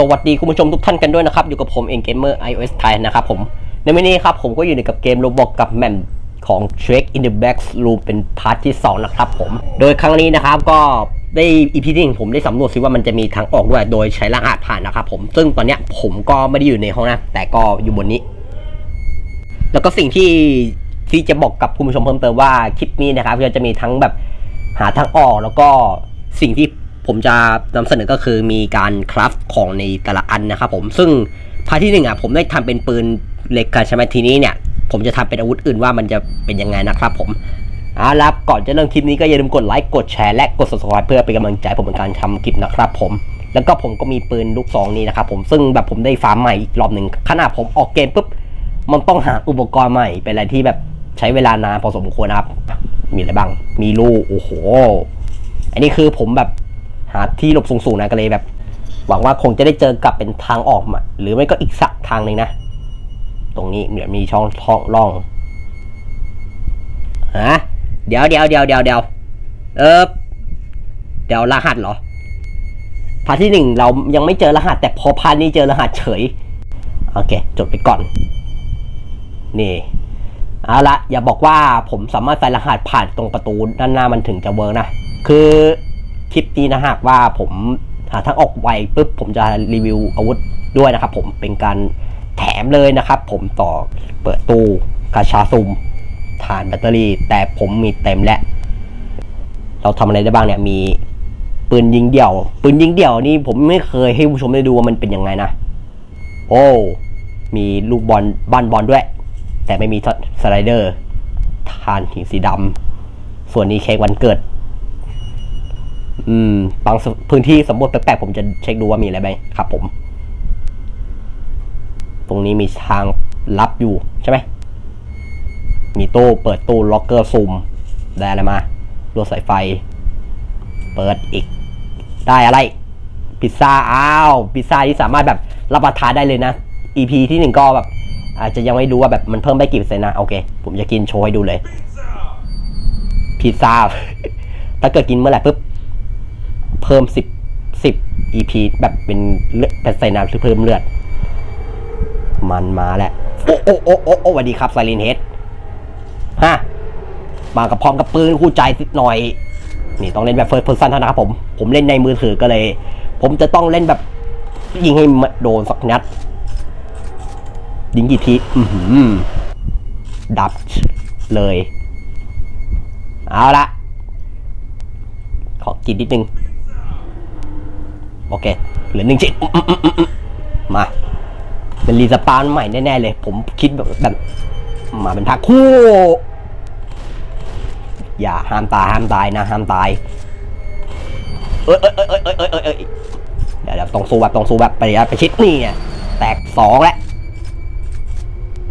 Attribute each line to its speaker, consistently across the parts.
Speaker 1: สวัสดีคุณผู้ชมทุกท่านกันด้วยนะครับ อยู่กับผมเองเกมเมอร์ iOS ไทยนะครับผม ในวันนี้ครับผมก็อยู่ในกับเกมโรบอกกับแมมของ Shrek in the Back Room เป็นพาร์ทที่ 2 นะครับผม โดยครั้งนี้นะครับก็ได้ EP ที่หนึ่งผมได้สำรวจซิว่ามันจะมีทางออกด้วยโดยใช้รหัสผ่านนะครับผม ซึ่งตอนเนี้ยผมก็ไม่ได้อยู่ในห้องนะ แต่ก็อยู่บนนี้ แล้วก็สิ่งที่ที่จะบอกกับคุณผู้ชมเพิ่มเติมว่าคลิปนี้นะครับก็จะมีทั้งแบบหาทางออกแล้วก็สิ่งที่ ผมจะนำเสนอก็คือมีการคราฟของในแต่ละอันนะครับผมซึ่งพาร์ทที่หนึ่งอะผมได้ทำเป็นปืนเหล็กกันใช่ไหมทีนี้เนี่ย ผมจะทำเป็นอาวุธอื่นว่ามันจะเป็นยังไงนะครับผมเอาล่ะก่อนจะเริ่มคลิปนี้ก็อย่าลืมกดไลค์กดแชร์และกด subscribe เพื่อเป็นกำลังใจผมในการทำคลิปนะครับผมแล้วก็ผมก็มีปืนลูกซองนี้นะครับผมซึ่งแบบผมได้ฟาร์มใหม่อีกรอบหนึ่งขณะผมออกเกมปุ๊บมันต้องหาอุปกรณ์ใหม่เป็นอะไรที่แบบใช้เวลานานพอสมควรนะครับ มีอะไรบ้างมีลูกโอ้โห อันนี้คือผมแบบ หาที่หลบสูงๆนะก็เลยแบบ หวังว่าคงจะได้เจอกับเป็นทางออกมาหรือไม่ก็อีกสักทางหนึ่งนะ ตรงนี้เหมือนมีช่องท่องร่องฮะเดี๋ยวเดี๋ยวเดี๋ยวเดี๋ยวเดี๋ยวเออเดี๋ยวรหัสเหรอพาร์ทที่หนึ่งเรายังไม่เจอรหัส แต่พอพาร์ทนี้เจอรหัสเฉย โอเค จดไปก่อน นี่เอาละอย่าบอกว่าผมสามารถใส่รหัสผ่านตรงประตูด้านหน้ามันถึงจะเวิร์กนะ คือ ลิปนี้นะหากว่าผมหาทางออกไวปุ๊บผมจะรีวิวอาวุธด้วยนะครับผมเป็นการแถมเลยนะครับ ผมต่อเปิดตู้กาชาซุมฐานแบตเตอรี่ แต่ผมมีเต็มแล้วเราทำอะไรได้บ้างเนี่ยมีปืนยิงเดี่ยว ปืนยิงเดี่ยวนี่ผมไม่เคยให้ผู้ชมได้ดูว่ามันเป็นยังไงนะ โอ้มีลูกบอลบ้านบอลด้วย แต่ไม่มีสไลเดอร์ทานหินสีดำส่วนนี้เค้กวันเกิด อืมบางพื้นที่สมบูรณ์แปลกๆผมจะเช็คดูว่ามีอะไรไหมครับผม ตรงนี้มีทางลับอยู่ใช่ไหมมีตู้เปิดตู้ล็อกเกอร์ซูมได้อะไรมาลวดสายไฟ เปิดอีก ได้อะไร พิซซ่าอ้าวพิซซ่าที่สามารถแบบรับประทานได้เลยนะ EP ที่หนึ่งก็แบบ อาจจะยังไม่รู้ว่าแบบมันเพิ่มได้กี่เปอร์เซ็นต์นะโอเค ผมจะกินโชว์ให้ดูเลย พิซซ่า ถ้าเกิดกินเมื่อไหร่ปุ๊บ เพิ่มสิบสิบ EP แบบเป็นเลือดเป็นเปอร์เซ็นต์นะคือเพิ่มเลือด มันมาแล้ว โอ้โอ้โอ้โอ้โอ้สวัสดีครับไซรินเฮดฮะมากับพร้อมกับปืนคู่ใจสิหน่อย นี่ต้องเล่นแบบเฟิร์สเพอร์ซันเท่านั้นครับผม ผมเล่นในมือถือก็เลย ผมจะต้องเล่นแบบยิงให้โดนสักนัด ยิงกี่ทีอือหือดับเลย เอาละขอกินนิดนึง โอเค เหลือหนึ่งชิ้นมา เป็นรีสปาวนใหม่แน่ๆเลย ผมคิดแบบแบบ มาเป็นพักคู่ อย่าห้ามตายห้ามตายนะ ห้ามตาย เอ้ยเอ้ยเอ้ยเอ้ยเอ้ยเอ้ยเอ้ยเดี๋ยวเดี๋ยวต้องสู้แบบต้องสู้แบบไประยะประชิดนี่เนี่ยแตกสองแล้ว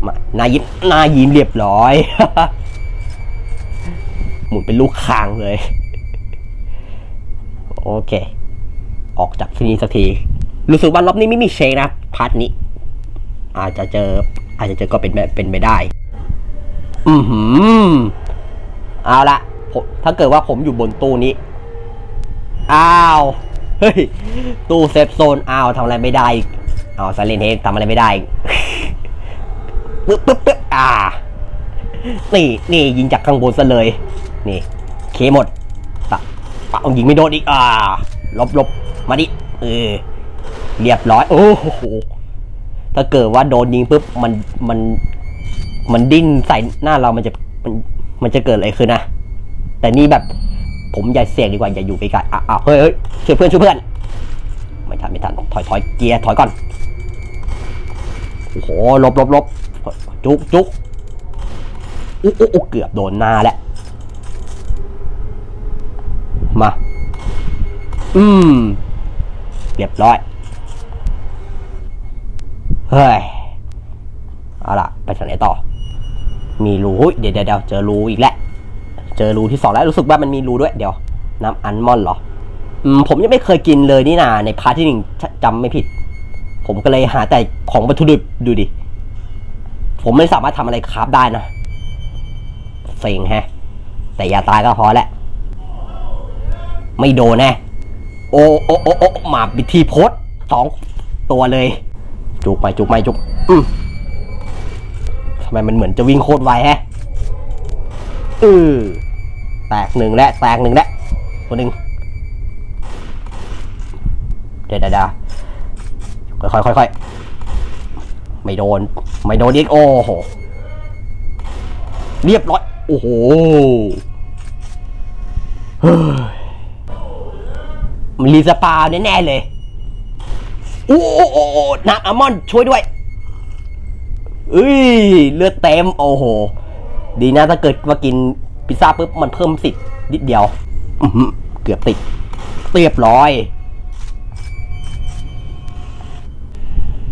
Speaker 1: มานายิ้มนายิ้มเรียบร้อยหมุนเป็นลูกคางเลย โอเค ออกจากที่นี่สักที รู้สึกว่ารอบนี้ไม่มีเชคนะพาร์ทนี้ อาจจะเจอ อาจจะเจอก็เป็นไปเป็นไปได้ อือหือเอาละถ้าเกิดว่าผมอยู่บนตู้นี้ อ้าว เฮ้ย ตู้เซฟโซน อ้าวทำอะไรไม่ได้อ้าวไซเลนเฮดทำอะไรไม่ได้อีกปึ๊บปึ๊บปึ๊บอ่า นี่นี่ยิงจากข้างบนซะเลย นี่ เคหมดปะปะยิงไม่โดนอีก อ่า ลบลบ มาดิเออเรียบร้อย โอ้โหถ้าเกิดว่าโดนยิงปุ๊บมันมันมันดิ้นใส่หน้าเรามันจะมันมันจะเกิดอะไรขึ้นนะ แต่นี่แบบผมอย่าเสี่ยงดีกว่าอย่าอยู่ไปไกลอะอะเฮ้ยเฮ้ยช่วยเพื่อนช่วยเพื่อนไม่ทันไม่ทันถอยถอยเกียร์ถอยก่อนโอ้โหหลบหลบหลบจุกจุกอุ๊อุ๊เกือบโดนหน้าแล้วมา อืม เรียบร้อย เฮ้ย เอาล่ะ ไปทางไหนต่อ มีรูเดี๋ยวเดี๋ยวเดี๋ยวเจอรูอีกแล้ว เจอรูที่สองแล้วรู้สึกว่ามันมีรูด้วย เดี๋ยว น้ำอัลมอนด์เหรอ ผมยังไม่เคยกินเลยนี่นาในพาร์ทที่หนึ่งจำไม่ผิด ผมก็เลยหาแต่ของวัตถุดิบดูดิ ผมไม่สามารถทำอะไรคราฟได้นะเซ็งแฮะ แต่อย่าตายก็พอแหละไม่โดนแน่ โอโอโอโอมาบิทีโพสสองตัวเลย จุกไปจุกไปจุกอืมทำไมมันเหมือนจะวิ่งโคตรไวแฮะอือแตกหนึ่งและแตกหนึ่งและตัวหนึ่งเดี๋ยวเดี๋ยวเดี๋ยวค่อยค่อยค่อยไม่โดน ไม่โดนอีกโอ้โห เรียบร้อย โอ้โหเฮ้ย มันรีสปาแน่ๆเลยโอ้โหโอ้โหนักอัลมอนด์ช่วยด้วยเอ้ยเลือดเต็มโอ้โห ดีนะถ้าเกิดว่ากินพิซซ่าปุ๊บมันเพิ่มสิทธิ์นิดเดียวเกือบติดเรียบร้อย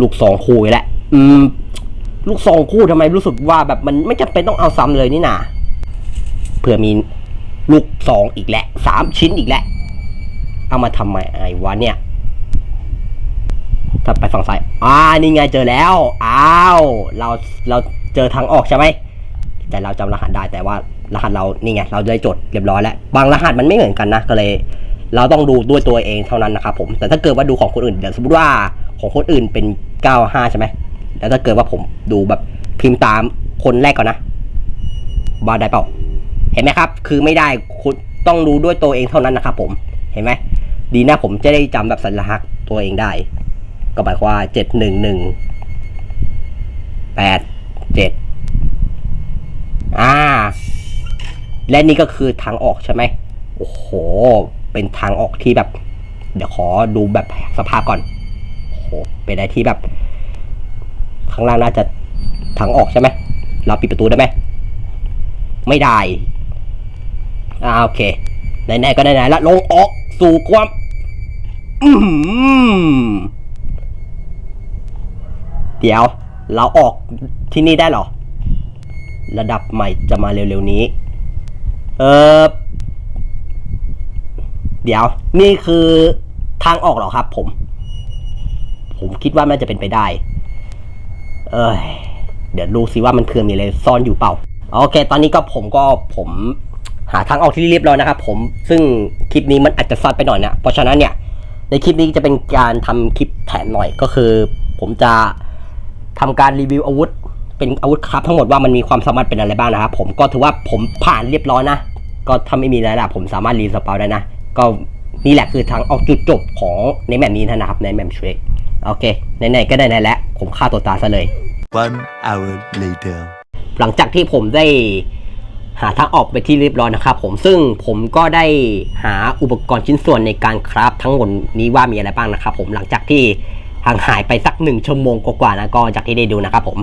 Speaker 1: ลูกสองคู่แล้วอืม ลูกสองคู่ทำไมรู้สึกว่าแบบมันไม่จำเป็นต้องเอาซ้ำเลยนี่นาเผื่อมีลูกสองอีกแล้วสามชิ้นอีกแล้ว เอามาทำไมไอ้วะเนี่ย ถ้าไปฝั่งซ้าย อ่า นี่ไงเจอแล้ว อ้าว เรา เราเจอทางออกใช่ไหม แต่เราจำรหัสได้แต่ว่ารหัสเรานี่ไง เราได้จดเรียบร้อยแล้ว บางรหัสมันไม่เหมือนกันนะ ก็เลย เราต้องดูด้วยตัวเองเท่านั้นนะครับผม แต่ถ้าเกิดว่าดูของคนอื่นเดี๋ยวสมมติว่าของคนอื่นเป็น 95 ใช่ไหม แล้วถ้าเกิดว่าผมดูแบบพิมพ์ตามคนแรกก่อนนะว่าได้เปล่า เห็นไหมครับ คือไม่ได้คุณต้องดูด้วยตัวเองเท่านั้นนะครับผม เห็นไหม ดีนะผมจะได้จำแบบสัญลักษณ์ตัวเองได้ ก็หมายความว่าเจ็ดหนึ่งหนึ่งแปดเจ็ดอ่า และนี่ก็คือทางออกใช่ไหมโอ้โห เป็นทางออกที่แบบ เดี๋ยวขอดูแบบสภาพก่อนโอ้โหเป็นอะไรที่แบบ ข้างล่างน่าจะทางออกใช่ไหมเราปิดประตูได้ไหมไม่ได้อ่าโอเคไหนๆก็ไหนๆแล้วลงออกสู่ความ เดี๋ยว เราออกที่นี่ได้หรอ ระดับใหม่จะมาเร็วๆนี้ เออเดี๋ยว นี่คือทางออกเหรอครับผม ผมคิดว่าน่าจะเป็นไปได้ เอ้ย เดี๋ยวดูสิว่ามันคือมีอะไรซ่อนอยู่เปล่า โอเค ตอนนี้ก็ผมก็ผมหาทางออกที่เรียบร้อยนะครับผม ซึ่งคลิปนี้มันอาจจะสั้นไปหน่อยนะ เพราะฉะนั้นเนี่ย ในคลิปนี้จะเป็นการทำคลิปแถมหน่อยก็คือ ผมจะทำการรีวิวอาวุธ เป็นอาวุธครับทั้งหมดว่ามันมีความสามารถเป็นอะไรบ้างนะครับผมก็ถือว่าผมผ่านเรียบร้อยนะ ก็ถ้าไม่มีอะไรละผมสามารถรีสปาวได้นะ ก็นี่แหละคือทางออกจุดจบของในแมปนี้นะครับในแมปเทรคโอเคไหนๆก็ได้ๆแล้วผมฆ่าตัวตายซะเลย
Speaker 2: One hour later.
Speaker 1: หลังจากที่ผมได้ หาทางออกไปที่เรียบร้อยนะครับผมซึ่งผมก็ได้หาอุปกรณ์ชิ้นส่วนในการคราฟทั้งหมดนี้ว่ามีอะไรบ้างนะครับผมหลังจากที่ห่างหายไปสักหนึ่งชั่วโมงกว่าๆนะก็จากที่ได้ดูนะครับผม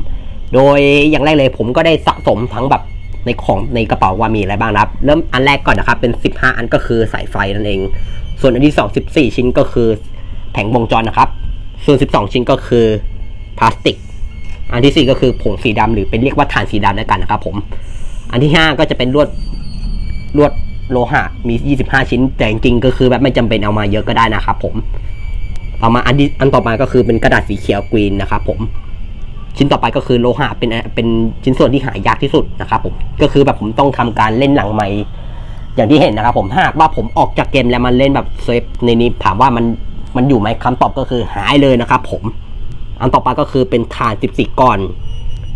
Speaker 1: โดยอย่างแรกเลยผมก็ได้สะสมทั้งแบบในของในกระเป๋าว่ามีอะไรบ้างนะครับ เริ่มอันแรกก่อนนะครับเป็น 15 อันก็คือสายไฟนั่นเอง ส่วนอันที่ 2 14 ชิ้นก็คือแผงวงจรนะครับ ส่วน 12 ชิ้นก็คือพลาสติก อันที่ 4 ก็คือผงสีดำหรือเป็นเรียกว่าถ่านสีดำแล้วกันนะครับผม อันที่ 5 ก็จะเป็นลวดลวดโลหะมี 25 ชิ้น แต่จริงๆก็คือแบบไม่จำเป็นเอามาเยอะก็ได้นะครับผมต่อมาอันที่อันต่อมาก็คือเป็นกระดาษสีเขียวกรีนนะครับผมชิ้นต่อไปก็คือโลหะเป็นเป็นชิ้นส่วนที่หายากที่สุดนะครับผมก็คือแบบผมต้องทำการเล่นหลังไม้อย่างที่เห็นนะครับผมหากว่าผมออกจากเกมแล้วมันเล่นแบบเซฟในนี้ถามว่ามันมันอยู่ไหมคำตอบก็คือหายเลยนะครับผม อันต่อไปก็คือเป็นฐาน 14 ก้อน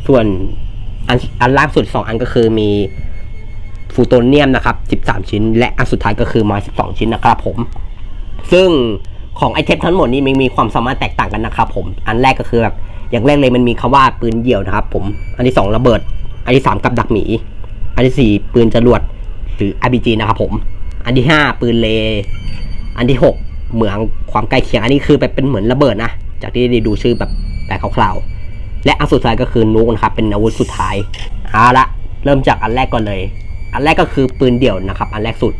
Speaker 1: ส่วน อันอันล่างสุด 2 อันก็คือมีฟูโตเนียมนะครับ 13 ชิ้น และอันสุดท้ายก็คือมา 12 ชิ้นนะครับผม ซึ่งของไอเทมทั้งหมดนี้มันมีความสามารถแตกต่างกันนะครับผม อันแรกก็คือแบบอย่างแรกเลยมันมีคำว่าปืนเดี่ยวนะครับผม อันที่ 2 ระเบิด อันที่ 3 กับดักหมี อันที่ 4 ปืนจรวดหรือ RPG นะครับผม อันที่ 5 ปืนเล อันที่ 6 เหมืองความใกล้เคียง อันนี้คือแบบเป็นเหมือนระเบิดนะ จากที่ได้ดูชื่อแบบแบบคร่าวๆ และอันสุดท้ายก็คือนุกนะครับเป็นอาวุธสุดท้ายเอาละเริ่มจากอันแรกก่อนเลย อันแรกก็คือปืนเดี่ยวนะครับ อันแรกสุด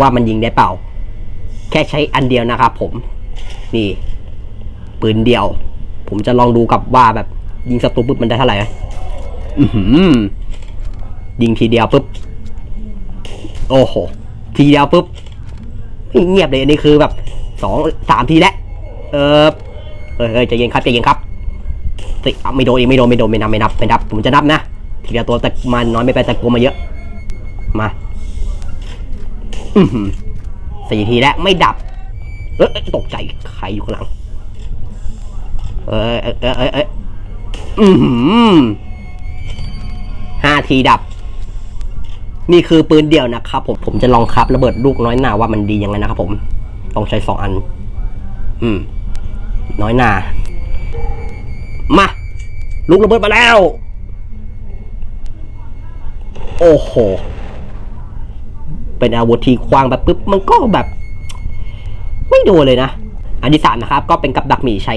Speaker 1: ว่ามันยิงได้เปล่า แค่ใช้อันเดียวนะครับผมนี่ ปืนเดียว ผมจะลองดูกับว่าแบบยิงศัตรูปุ๊บมันได้เท่าไหร่อื้อหือยิงทีเดียวปุ๊บโอ้โหทีเดียวปุ๊บเงียบเลยอันนี้คือแบบสองสามทีแล้วเออเออใจเย็นครับใจเย็นครับ สิอะไม่โดนอีกไม่โดนไม่โดนไม่นับไม่นับไม่นับ ผมจะนับนะทีเดียวตัวแต่มันน้อยไม่ไปแต่กลัวมาเยอะ มาสี่ทีแล้วไม่ดับ เออเอ้ยตกใจใครอยู่ข้างหลัง เอยเอยเอยเอเอยอือหือห้าทีดับ นี่คือปืนเดี่ยวนะครับผมผมจะลองครับระเบิดลูกน้อยหนาว่ามันดียังไงนะครับผมต้องใช้สองอัน อืม น้อยหนา มาลูกระเบิดมาแล้ว โอ้โห เป็นอาวุธที่ควางแบบปุ๊บมันก็แบบ ไม่โดนเลยนะ อันที่สามนะครับ ก็เป็นกับดักหมีใช้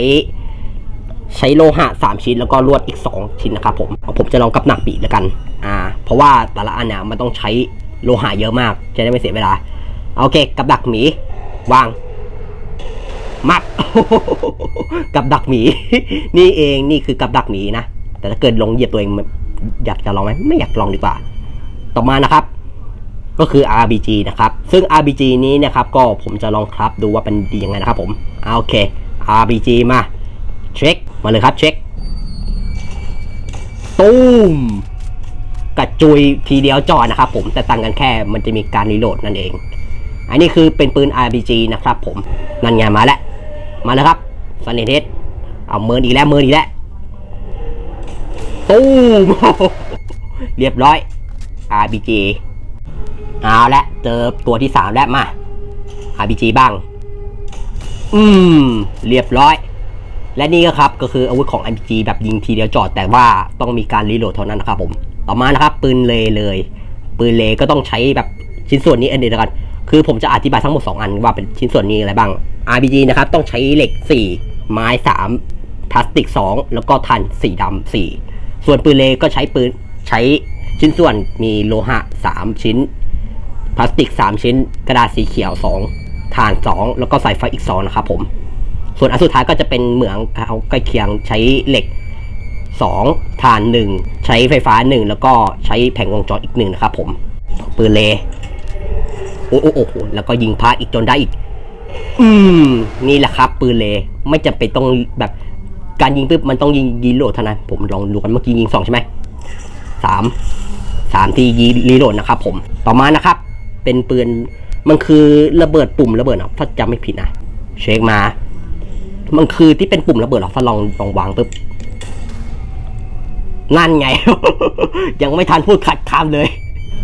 Speaker 1: ใช้โลหะสามชิ้นแล้วก็ลวดอีกสองชิ้นนะครับผมเอาผมจะลองกับหนักปีแล้วกัน อ่า เพราะว่าแต่ละอันเนี่ยมันต้องใช้โลหะเยอะมาก จะได้ไม่เสียเวลา โอเค กับดักหมีวาง มัดกับดักหมี นี่เองนี่คือกับดักหมีนะ แต่ถ้าเกิดลงเหยียบตัวเองอยากจะลองไหมไม่อยากลองดีกว่า ต่อมานะครับ ก็คือ RBG นะครับ ซึ่ง RBG นี้นะครับ ก็ผมจะลองครับดูว่าเป็นดียังไงนะครับผมอ่าโอเค RBG มาเช็คมาเลยครับเช็คตูมกระจุยทีเดียวจอดนะครับผมแต่ต่างกันแค่มันจะมีการรีโหลดนั่นเอง อันนี้คือเป็นปืน RBG นะครับผม นั่นไงมาแล้ว มาแล้วครับซันเนเทสเอาเมินอีกแล้วเมินอีกแล้วตูมเรียบร้อย RBG เอาละเจอตัวที่สามแล้วมา RBG บ้าง อืม เรียบร้อย และนี่ก็ครับก็คืออาวุธของ RPG แบบยิงทีเดียวจอดแต่ว่าต้องมีการรีโหลดเท่านั้นนะครับผม ต่อมานะครับ ปืนเลเลย ปืนเลก็ต้องใช้แบบชิ้นส่วนนี้อันเดียวกัน คือผมจะอธิบายทั้งหมด 2 อันว่าเป็นชิ้นส่วนนี้อะไรบ้าง RPG นะครับ ต้องใช้เหล็ก 4 ไม้ 3 พลาสติก 2 แล้วก็ทันสีดำ4ส่วนปืนเลก็ใช้ปืนใช้ชิ้นส่วนมีโลหะ 3 ชิ้น พลาสติก 3 ชิ้น กระดาษสีเขียว 2 ถ่าน 2 แล้วก็สายไฟอีก 2 นะครับผม ส่วนอันสุดท้ายก็จะเป็นเหมืองเขาใกล้เคียงใช้เหล็ก 2 ถ่าน 1 ใช้ไฟฟ้า 1 แล้วก็ใช้แผงวงจรอีกหนึ่งนะครับผมปืนเล อ้โอ้โอ้โหแล้วก็ยิงพลาดอีกจนได้อีก อืม นี่แหละครับ ปืนเลไม่จำเป็นต้องแบบการยิงปุ๊บมันต้องยิงยีโหลดเท่านั้นผมลองดูกันเมื่อกี้ยิงสองใช่ไหมสามสามทียีรีโหลดนะครับ ผมต่อมานะครับ เป็นปืนมันคือระเบิดปุ่มระเบิดอะถ้าจำไม่ผิดนะเช็คมา มันคือที่เป็นปุ่มระเบิดหรอถ้าลองลองวางปุ๊บนั่นไง ยังไม่ทันพูดขัดคำเลย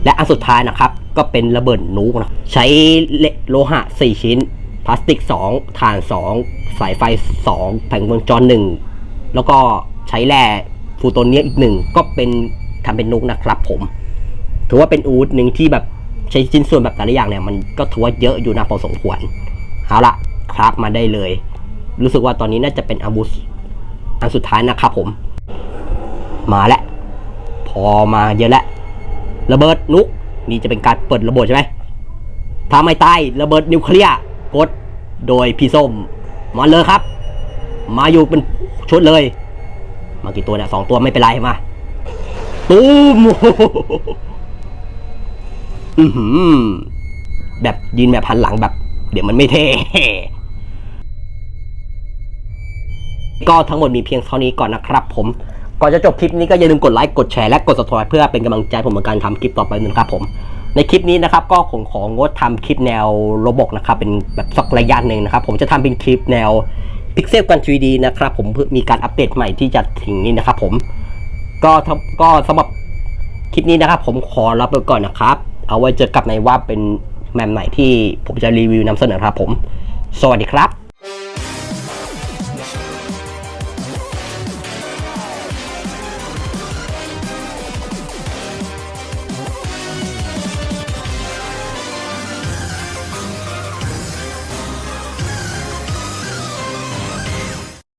Speaker 1: และอันสุดท้ายนะครับ ก็เป็นระเบิดนูกนะใช้เหล็กโลหะ 4 ชิ้น พลาสติก 2 ถ่าน 2 สายไฟ 2 แผงวงจร1 แล้วก็ใช้แร่ฟูโตเนียอีกหนึ่งก็เป็นทำเป็นนุกนะครับผม ถือว่าเป็นอูดหนึ่งที่แบบใช้ชิ้นส่วนแบบแต่ละอย่างเนี่ย มันก็ถือว่าเยอะอยู่นะพอสมควรเอาละครับมาได้เลย รู้สึกว่าตอนนี้น่าจะเป็นอาวุธอันสุดท้ายนะครับผม มาแล้วพอมาเยอะแล้วระเบิดนุก นี่จะเป็นการเปิดระเบิดใช่ไหมถ้าไม่ตายระเบิดนิวเคลียร์กดโดยพี่ส้มมาเลยครับ มาอยู่เป็นชุดเลย มากี่ตัวเนี่ยสองตัวไม่เป็นไรมาตูมอือหือแบบยืนแบบหันหลังแบบ เดี๋ยวมันไม่เท่ก็ทั้งหมดมีเพียงเท่านี้ก่อนนะครับผม ก่อนจะจบคลิปนี้ก็อย่าลืมกดไลค์กดแชร์และกด subscribe เพื่อเป็นกำลังใจผมในการทำคลิปต่อไปนะครับผม ในคลิปนี้นะครับก็ผมของงดทำคลิปแนวโรบกนะครับเป็นแบบสักระยะหนึ่งนะครับผมจะทำเป็นคลิปแนวพิกเซลกัน 3D นะครับผมเพื่อมีการอัปเดตใหม่ที่จะถึงนี้นะครับผมก็ก็สำหรับคลิปนี้นะครับผมขอรับไปก่อนนะครับ เอาไว้เจอกับในว่าเป็นแมมไหนที่ผมจะรีวิวนำเสนอครับผม สวัสดีครับ